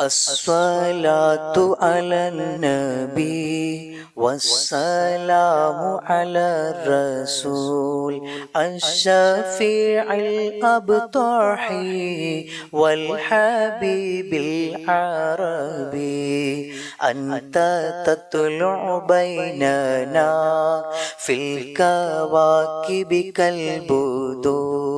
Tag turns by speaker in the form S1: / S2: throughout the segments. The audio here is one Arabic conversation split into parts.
S1: الصلاة على النبي والسلام على الرسول الشفيع الأبطح والحبيب العربي. أنت تطلع بيننا في الكواكب كالبدور.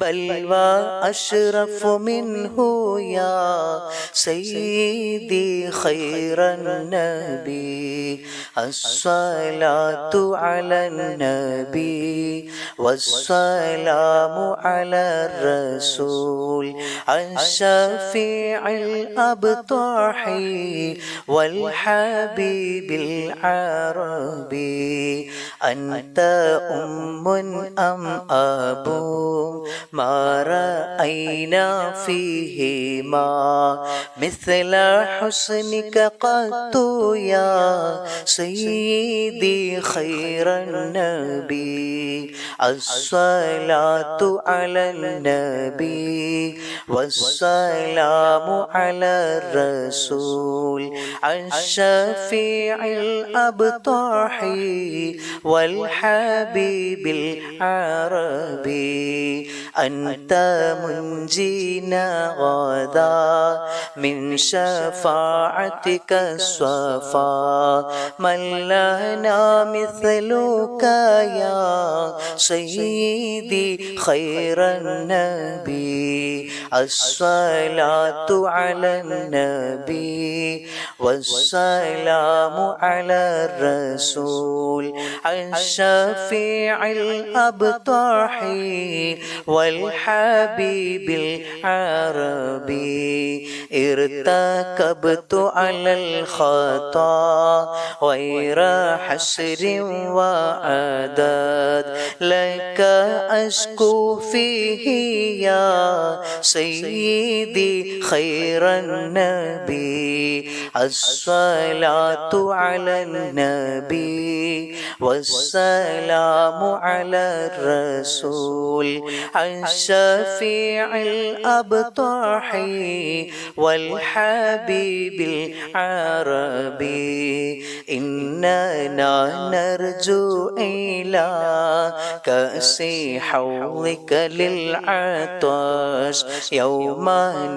S1: بل وأشرف منه يا سيدي خير النبي. الصلاة على النبي والسلام على الرسول. الشفيع الأبطح والحبيب العربي. أنت أم أم أبو؟ ما رأينا فيهما. مثل حسنك قط يا سيدي خير النبي. الصلاة على النبي والسلام على الرسول. الشفيع الأبطح والحبيب العربي. أنت منجينا غدا من شفاعتك الصفا. من لنا مثلك يا سيدي خير النبي. الصلاة على النبي والسلام على الرسول الشفيع الأبطح والحبيب العربي. ارتكبت على الخطأ غير حسر وعداد. لك أشكو فيه يا سيدي خير النبي. الصلاة على النبي والسلام على الرسول. الشفيع الأبطح والحبيب العربي. إننا نرجو إلى كأس حوضك للعطش. يوم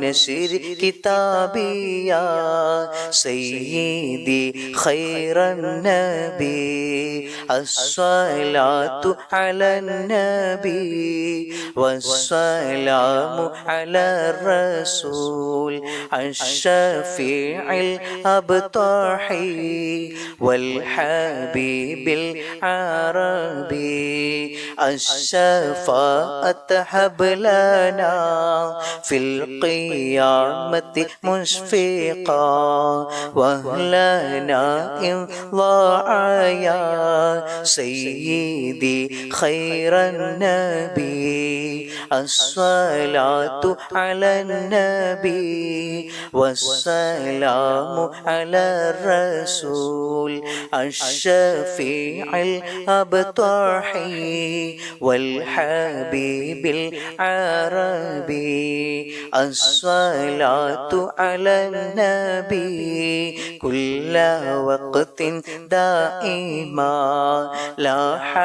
S1: نشر كتابي يا سيدي خير النبي. الصلاة على النبي والسلام على الرسول الشفيع الأبطح والحبيب العربي. الشفاءة هب لنا في القيامة مشفقا وهلنا إن ضاع يا سيدي خير النبي الصلاة على النبي والسلام على الرسول الشفيع الأبطح والحبيب العربي. الصلاة على النبي كل وقت دائما. لاح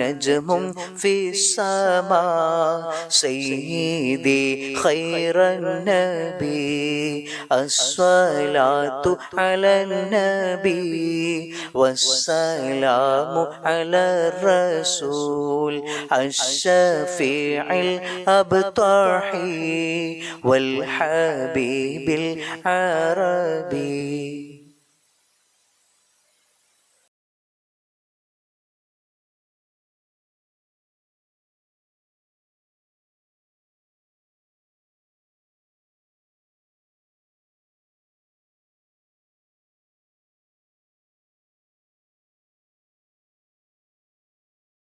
S1: نجم في السماء. سيدي خير النبي. الصلاة على النبي والسلام على الرسول الشفيع الأبطح والحبيب العربي.